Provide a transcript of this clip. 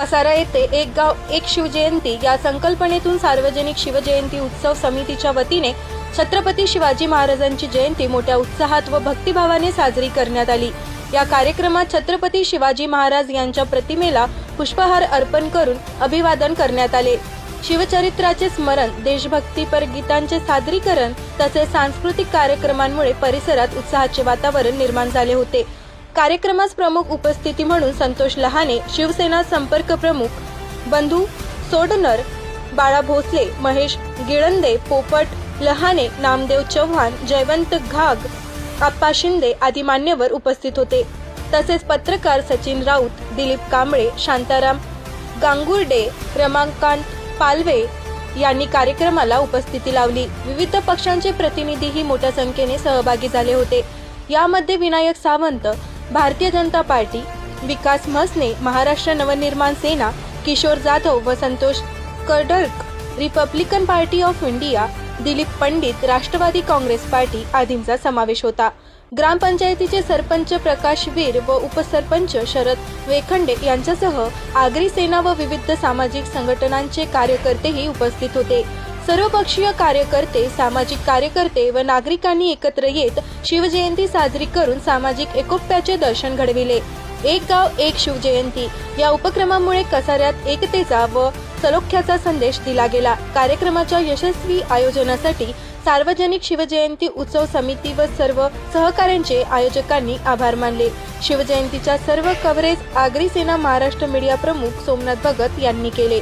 कसारा येथे एक गाव एक शिवजयंती. या संकल्पनेतून सार्वजनिक शिवजयंती उत्सव समितीच्या वतीने छत्रपती शिवाजी महाराजांची जयंती मोठ्या उत्साहात व भक्तिभावाने साजरी करण्यात आली. या कार्यक्रमात छत्रपती शिवाजी महाराज यांच्या प्रतिमेला पुष्पहार अर्पण करून अभिवादन करण्यात आले. शिवचरित्राचे स्मरण देशभक्तीपर गीतांचे सादरीकरण तसेच सांस्कृतिक कार्यक्रमांमुळे परिसरात उत्साहाचे वातावरण निर्माण झाले होते. कार्यक्रमास प्रमुख उपस्थिती म्हणून संतोष लहाने शिवसेना संपर्क प्रमुख बंधू सोडनर बाळा भोसले महेश गिळंदे पोपट लहाने नामदेव चव्हाण जयवंत घाग आप्पा शिंदे आदी मान्यवर उपस्थित होते. तसेच पत्रकार सचिन राऊत दिलीप कांबळे शांताराम गांगुर्डे रमाकांत पालवे यांनी कार्यक्रमाला उपस्थिती लावली. विविध पक्षांचे प्रतिनिधीही मोठ्या संख्येने सहभागी झाले होते. यामध्ये विनायक सावंत भारतीय जनता पार्टी विकास म्हसने महाराष्ट्र नवनिर्माण सेना किशोर जाधव व Santosh कडर्क Republican party of India Dilip Pandit Rashtravadi Congress party आदींचा समावेश होता. ग्रामपंचायतीचे सरपंच प्रकाश वीर व उपसरपंच शरद वेखंडे यांच्यासह आगरी सेना व विविध सामाजिक संघटनांचे कार्यकर्तेही उपस्थित होते. सर्वपक्षीय कार्यकर्ते सामाजिक कार्यकर्ते व नागरिकांनी एकत्र येत शिवजयंती साजरी करून सामाजिक एकोप्याचे दर्शन घडविले. एक गाव एक शिवजयंती. या उपक्रमामुळे कसाऱ्यात एकतेचा व सलोख्याचा संदेश दिला गेला. कार्यक्रमाच्या यशस्वी आयोजनासाठी सार्वजनिक शिवजयंती उत्सव समिती व सर्व सहकाऱ्यांचे आयोजकांनी आभार मानले. शिवजयंतीच्या सर्व कव्हरेज आगरी सेना महाराष्ट्र मीडिया प्रमुख सोमनाथ भगत यांनी केले.